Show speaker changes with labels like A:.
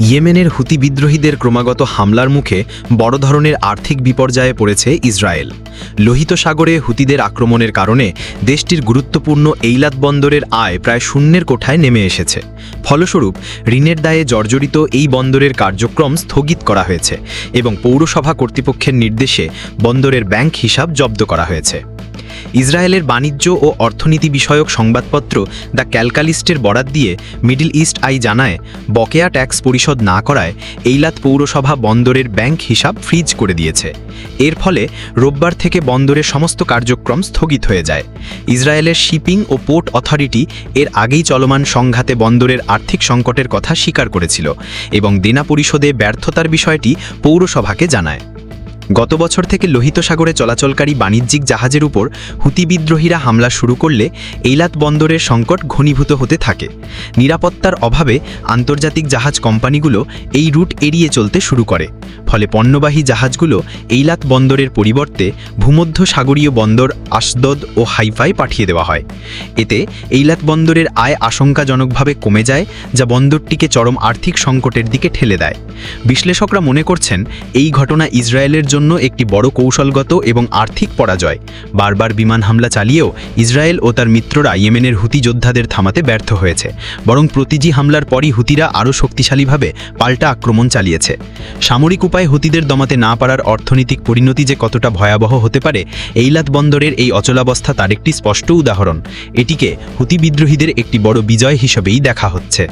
A: ইয়েমেনের হুতি বিদ্রোহীদের ক্রমাগত হামলার মুখে বড় ধরনের আর্থিক বিপর্যয়ে পড়েছে ইসরায়েল। লোহিত সাগরে হুতিদের আক্রমণের কারণে দেশটির গুরুত্বপূর্ণ এইলাত বন্দরের আয় প্রায় শূন্যের কোঠায় নেমে এসেছে। ফলস্বরূপ, ঋণের দায়ে জর্জরিত এই বন্দরের কার্যক্রম স্থগিত করা হয়েছে এবং পৌরসভা কর্তৃপক্ষের নির্দেশে বন্দরের ব্যাংক হিসাব জব্দ করা হয়েছে। ইসরায়েলের বাণিজ্য ও অর্থনীতি বিষয়ক সংবাদপত্র দ্য ক্যালকালিস্টের বরাত দিয়ে মিডল ইস্ট আই জানায়, বকেয়া ট্যাক্স পরিশোধ না করায় এইলাত পৌরসভা বন্দরের ব্যাংক হিসাব ফ্রিজ করে দিয়েছে। এর ফলে রোববার থেকে বন্দরের সমস্ত কার্যক্রম স্থগিত হয়ে যায়। ইসরায়েলের শিপিং ও পোর্ট অথরিটি এর আগেই চলমান সংঘাতে বন্দরের আর্থিক সংকটের কথা স্বীকার করেছিল এবং দেনা পরিশোধে ব্যর্থতার বিষয়টি পৌরসভাকে জানায়। গত বছর থেকে লোহিত সাগরে চলাচলকারী বাণিজ্যিক জাহাজের উপর হুতি বিদ্রোহীরা হামলা শুরু করলে এইলাত বন্দরের সংকট ঘনীভূত হতে থাকে। নিরাপত্তার অভাবে আন্তর্জাতিক জাহাজ কোম্পানিগুলো এই রুট এড়িয়ে চলতে শুরু করে। ফলে পণ্যবাহী জাহাজগুলো এইলাত বন্দরের পরিবর্তে ভূমধ্য সাগরীয় বন্দর আসদদ ও হাইফাই পাঠিয়ে দেওয়া হয়। এতে এইলাত বন্দরের আয় আশঙ্কাজনকভাবে কমে যায়, যা বন্দরটিকে চরম আর্থিক সংকটের দিকে ঠেলে দেয়। বিশ্লেষকরা মনে করছেন, এই ঘটনা ইসরায়েলের জন্য একটি বড় কৌশলগত এবং আর্থিক পরাজয়। বারবার বিমান হামলা চালিয়েও ইসরায়েল ও তার মিত্ররা ইয়েমেনের হুতি যোদ্ধাদের থামাতে ব্যর্থ হয়েছে। বরং প্রতিজি হামলার পরই হুতিরা আরও শক্তিশালীভাবে পাল্টা আক্রমণ চালিয়েছে। সামরিক উপায়ে হুতিদের দমাতে না পারার অর্থনৈতিক পরিণতি যে কতটা ভয়াবহ হতে পারে, এইলাত বন্দরের এই অচলাবস্থা তার একটি স্পষ্ট উদাহরণ। এটিকে হুতি বিদ্রোহীদের একটি বড় বিজয় হিসেবেই দেখা হচ্ছে।